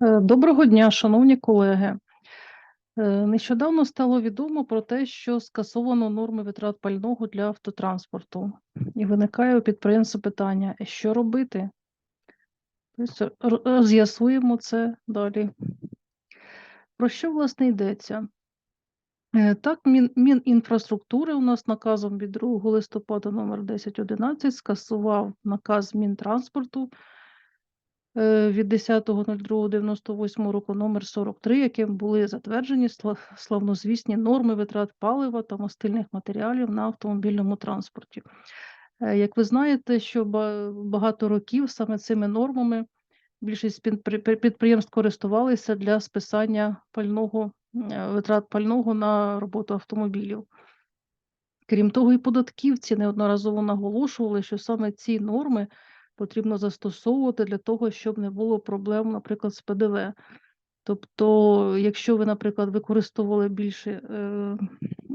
Е, Доброго дня, шановні колеги. Е, Нещодавно стало відомо про те, що скасовано норми витрат пального для автотранспорту. І виникає у підприємства питання, що робити? Тобто роз'ясуємо це далі. Про що, власне, йдеться? Е, Так, Мін, Мінінфраструктури у нас наказом від 2 листопада номер 1011 скасував наказ Мінтранспорту від 10.02.98 року номер 43, яким були затверджені сла- славнозвісні норми витрат палива та мастильних матеріалів на автомобільному транспорті. Е, Як ви знаєте, що багато років саме цими нормами більшість під- при- при- підприємств користувалися для списання пального, е, витрат пального на роботу автомобілів. Крім того, і податківці неодноразово наголошували, що саме ці норми потрібно застосовувати для того, щоб не було проблем, наприклад, з ПДВ. Тобто, якщо ви, наприклад, використовували більше е,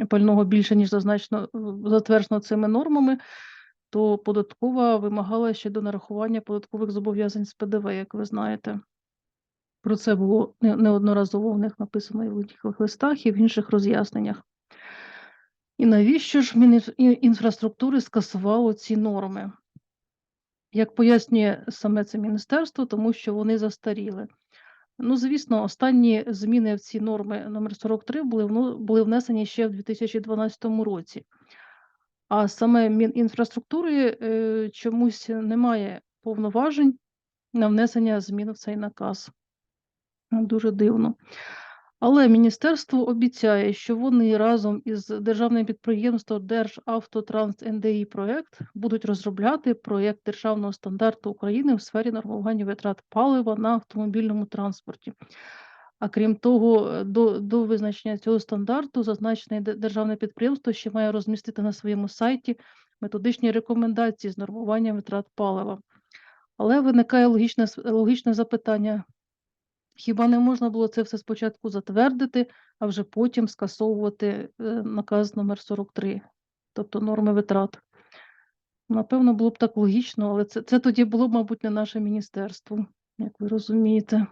пального більше, ніж зазначено е, затверджено цими нормами, то податкова вимагала ще до нарахування податкових зобов'язань з ПДВ, як ви знаєте. Про це було неодноразово в них написано і в будь-яких листах, і в інших роз'ясненнях. І навіщо ж Мінінфраструктури скасувало ці норми? Як пояснює саме це міністерство, тому що вони застаріли. Ну, звісно, останні зміни в ці норми номер 43 були, були внесені ще в 2012 році. А саме Мінінфраструктури е, чомусь немає повноважень на внесення змін в цей наказ. Дуже дивно. Але міністерство обіцяє, що вони разом із державним підприємством Державтотранс НДІ проект будуть розробляти проєкт державного стандарту України в сфері нормування витрат палива на автомобільному транспорті. А крім того, е, до, до визначення цього стандарту зазначене державне підприємство ще має розмістити на своєму сайті методичні рекомендації з нормування витрат палива. Але виникає логічне, логічне запитання: Хіба не можна було це все спочатку затвердити, а вже потім скасовувати е, наказ номер 43, тобто норми витрат? Напевно, було б так логічно, але це, це тоді було б, мабуть, не наше міністерство, як ви розумієте.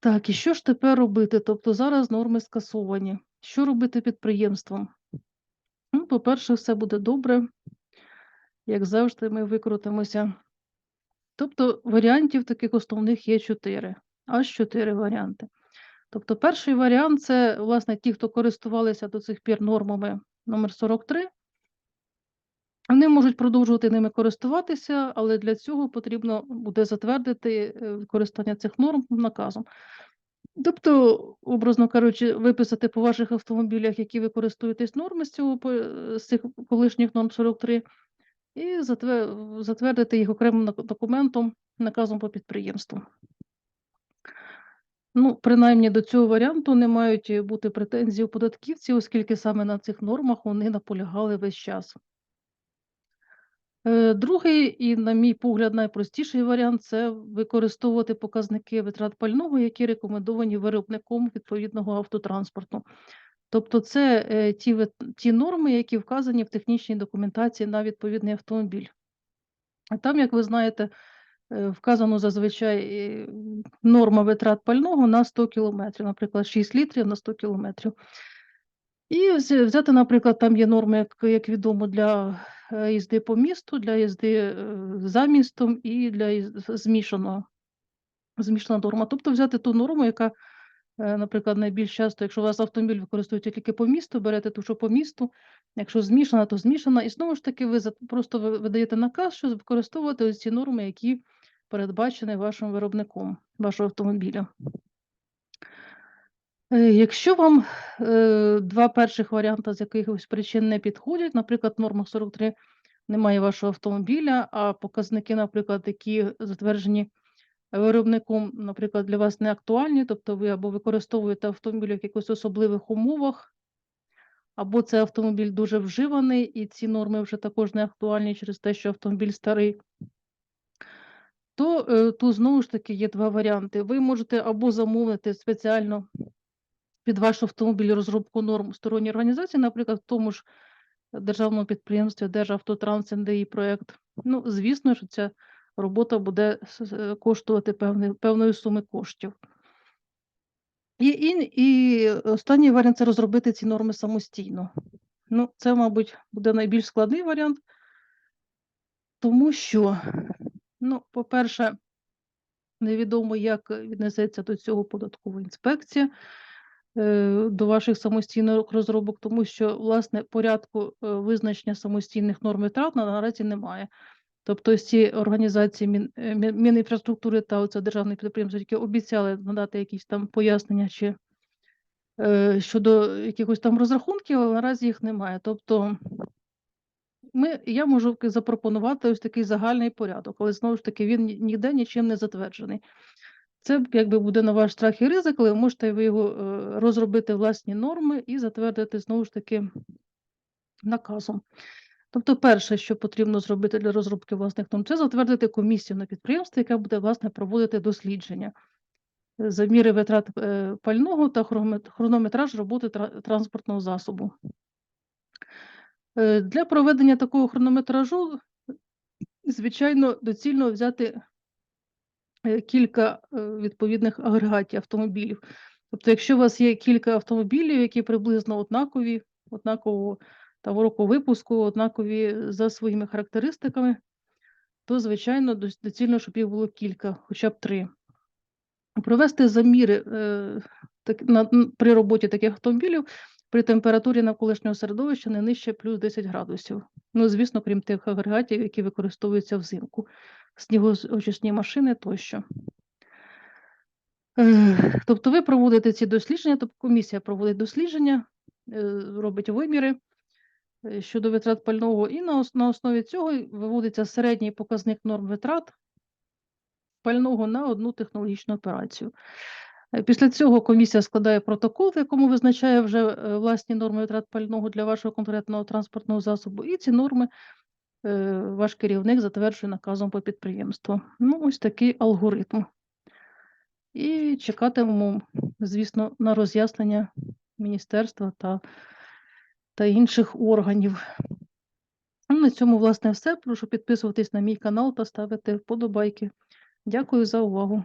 Так, і що ж тепер робити? Тобто зараз норми скасовані. Що робити підприємствам? Ну, по-перше, все буде добре. Як завжди, ми викрутимося. Тобто варіантів таких основних є чотири. Аж чотири варіанти. Тобто, перший варіант це, власне, ті, хто користувалися до цих пір нормами номер 43. Вони можуть продовжувати ними користуватися, але для цього потрібно буде затвердити е, використання цих норм наказом. Тобто, образно кажучи, виписати по ваших автомобілях, які ви користуєтесь норми з цього з цих колишніх норм 43, і затвердити їх окремим документом, наказом по підприємству. Ну, принаймні до цього варіанту не мають бути претензії у податківців, оскільки саме на цих нормах вони наполягали весь час. Е, Другий і, на мій погляд, найпростіший варіант це використовувати показники витрат пального, які рекомендовані виробником відповідного автотранспорту. Тобто, це е, ті, ті норми, які вказані в технічній документації на відповідний автомобіль. А там, як ви знаєте, е, вказано зазвичай е, норма витрат пального на 100 км, наприклад, 6 літрів на 100 км. І вз- взяти, наприклад, там є норми, як, як відомо, для е, їзди по місту, для їзди е, за містом і для їз- змішаного. Змішана норма. Тобто взяти ту норму, яка, наприклад, найбільш часто, якщо у вас автомобіль використовуєте тільки по місту, берете ту, що по місту. Якщо змішана, то змішана. І знову ж таки, ви просто видаєте наказ, що використовувати ось ці норми, які передбачені вашим виробником вашого автомобіля. Е, Якщо вам е, два перших варіанти з якихось причин не підходять, наприклад, в нормах 43 немає вашого автомобіля, а показники, наприклад, які затверджені виробником, наприклад, для вас не актуальні, тобто ви або використовуєте автомобіль в якихось особливих умовах, або це автомобіль дуже вживаний, і ці норми вже також не актуальні через те, що автомобіль старий. То е, тут знову ж таки є два варіанти. Ви можете або замовити спеціально під ваш автомобіль розробку норм сторонньої організації, наприклад, в тому ж державному підприємстві Державтотранс НДІ проєкт. Ну, звісно, що ця робота буде коштувати певної, певної суми коштів. І, і, і останній варіант це розробити ці норми самостійно. Ну, це, мабуть, буде найбільш складний варіант, тому що, ну, по-перше, невідомо, як віднесеться до цього податкова інспекція е, до ваших самостійних розробок, тому що, власне, порядку е, визначення самостійних норм витрат наразі немає. Тобто ці організації е, Мінінфраструктури та оце державне підприємство, які обіцяли надати якісь там пояснення чи е, щодо якихось там розрахунків, але наразі їх немає. Тобто ми, я можу запропонувати ось такий загальний порядок, але знову ж таки він ніде нічим не затверджений. Це якби буде на ваш страх і ризик, але можете ви його е, розробити власні норми і затвердити знову ж таки наказом. Тобто, перше, що потрібно зробити для розробки власних норм, це затвердити комісію на підприємстві, яка буде власне проводити дослідження е, заміри витрат е, пального та хронометраж роботи транспортного засобу. Е, Для проведення такого хронометражу, звичайно, доцільно взяти кілька відповідних агрегатів автомобілів. Тобто, якщо у вас є кілька автомобілів, які приблизно однакові, однакового там, року випуску, однакові за своїми характеристиками, то, звичайно, доцільно, щоб їх було кілька, хоча б три. Провести заміри е, так, на, при роботі таких автомобілів при температурі навколишнього середовища не нижче плюс 10 градусів. Ну, звісно, крім тих агрегатів, які використовуються взимку, снігоочисні машини тощо. Е, Тобто ви проводите ці дослідження, тобто комісія проводить дослідження, е, робить виміри щодо витрат пального, і на, на основі цього виводиться середній показник норм витрат пального на одну технологічну операцію. Е, Після цього комісія складає протокол, в якому визначає вже е, власні норми витрат пального для вашого конкретного транспортного засобу, і ці норми е, ваш керівник затверджує наказом по підприємству. Ну, ось такий алгоритм. І чекатимемо, звісно, на роз'яснення міністерства та, та інших органів. На цьому, власне, все. Прошу підписуватись на мій канал та ставити вподобайки. Дякую за увагу.